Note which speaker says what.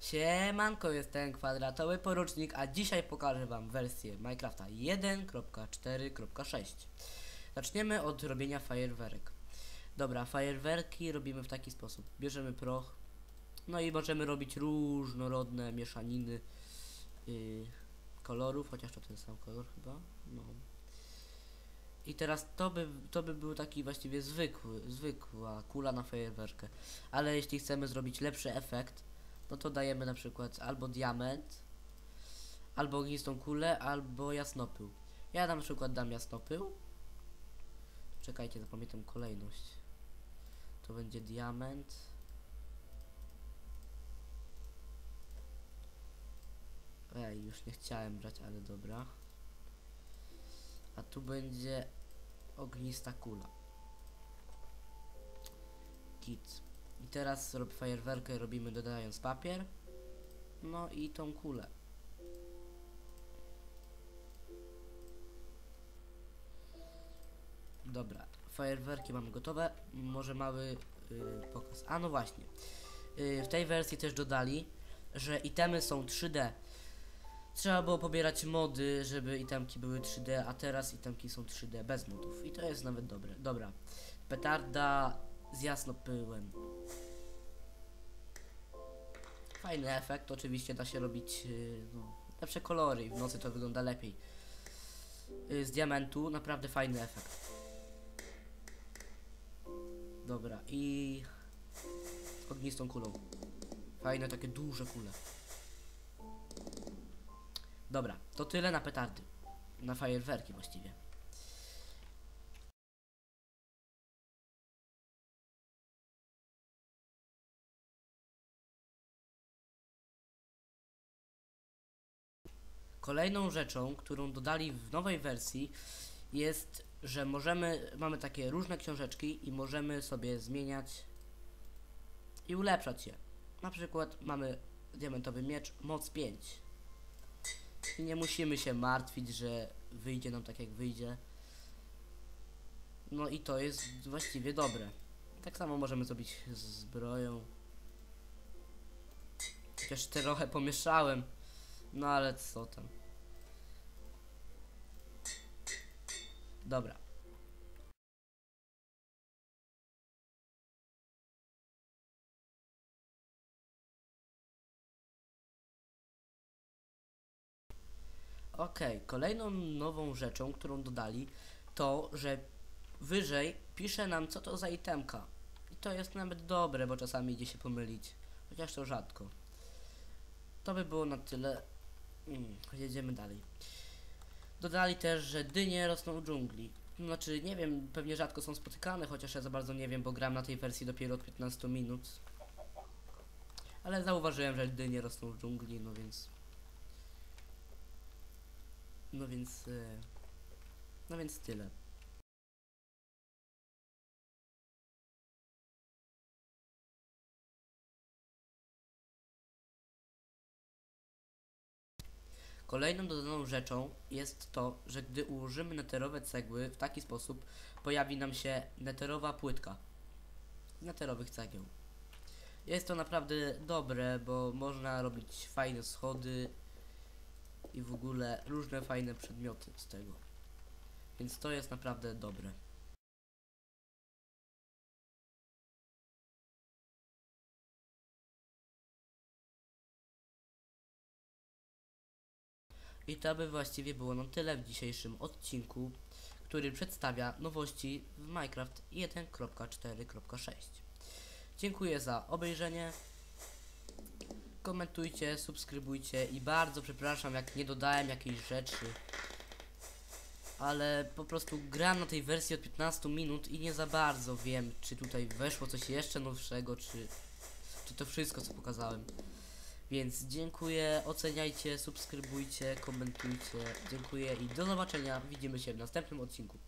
Speaker 1: Siemanko, jestem kwadratowy porucznik, a dzisiaj pokażę wam wersję Minecrafta 1.4.6 Zaczniemy od robienia fajerwerek. Dobra, fajerwerki robimy w taki sposób. Bierzemy proch No i możemy robić różnorodne mieszaniny yy, kolorów, chociaż to ten sam kolor chyba No. I teraz to by, to by był taki właściwie zwykły, zwykła kula na fajerwerkę. Ale jeśli chcemy zrobić lepszy efekt, no to dajemy na przykład albo diament, albo ognistą kulę, albo jasnopył. Ja na przykład dam jasnopył. Czekajcie, zapamiętam kolejność. To będzie diament. Ej, już nie chciałem brać, ale dobra. A tu będzie ognista kula. Kit. I teraz rob fajerwerkę robimy dodając papier. No i tą kulę. Dobra, fajerwerki mamy gotowe. Może mały yy, pokaz. A no właśnie. Yy, w tej wersji też dodali, że itemy są 3D. Trzeba było pobierać mody, żeby itemki były 3D, a teraz itemki są 3D bez modów. I to jest nawet dobre. Dobra. Petarda z jasnopyłem. Fajny efekt, oczywiście da się robić yy, no, lepsze kolory i w nocy to wygląda lepiej. Yy, z diamentu naprawdę fajny efekt. Dobra, i ognistą kulą. Fajne takie duże kule. Dobra, to tyle na petardy. Na fajerwerki właściwie. Kolejną rzeczą, którą dodali w nowej wersji jest, że możemy, mamy takie różne książeczki i możemy sobie zmieniać i ulepszać je. Na przykład mamy diamentowy miecz, moc 5. I nie musimy się martwić, że wyjdzie nam tak jak wyjdzie. No i to jest właściwie dobre. Tak samo możemy zrobić z zbroją. Chociaż trochę pomieszałem. No ale co tam. Dobra. Okej, kolejną nową rzeczą, którą dodali, to, że wyżej pisze nam, co to za itemka. I to jest nawet dobre, bo czasami idzie się pomylić. Chociaż to rzadko. To by było na tyle. Mm, jedziemy dalej. Dodali też, że dynie rosną w dżungli. Znaczy, nie wiem, pewnie rzadko są spotykane, chociaż ja za bardzo nie wiem, bo gram na tej wersji dopiero od 15 minut. Ale zauważyłem, że dynie rosną w dżungli, no więc no więc. e, No więc tyle. Kolejną dodaną rzeczą jest to, że gdy ułożymy neterowe cegły w taki sposób, pojawi nam się neterowa płytka neterowych cegieł. Jest to naprawdę dobre, bo można robić fajne schody, i w ogóle różne fajne przedmioty z tego. Więc to jest naprawdę dobre. I to by właściwie było na tyle w dzisiejszym odcinku, który przedstawia nowości w Minecraft 1.4.6. Dziękuję za obejrzenie komentujcie, subskrybujcie i bardzo przepraszam, jak nie dodałem jakiejś rzeczy. Ale po prostu gram na tej wersji od 15 minut i nie za bardzo wiem, czy tutaj weszło coś jeszcze nowszego, czy, czy to wszystko, co pokazałem. Więc dziękuję, oceniajcie, subskrybujcie, komentujcie. Dziękuję i do zobaczenia. Widzimy się w następnym odcinku.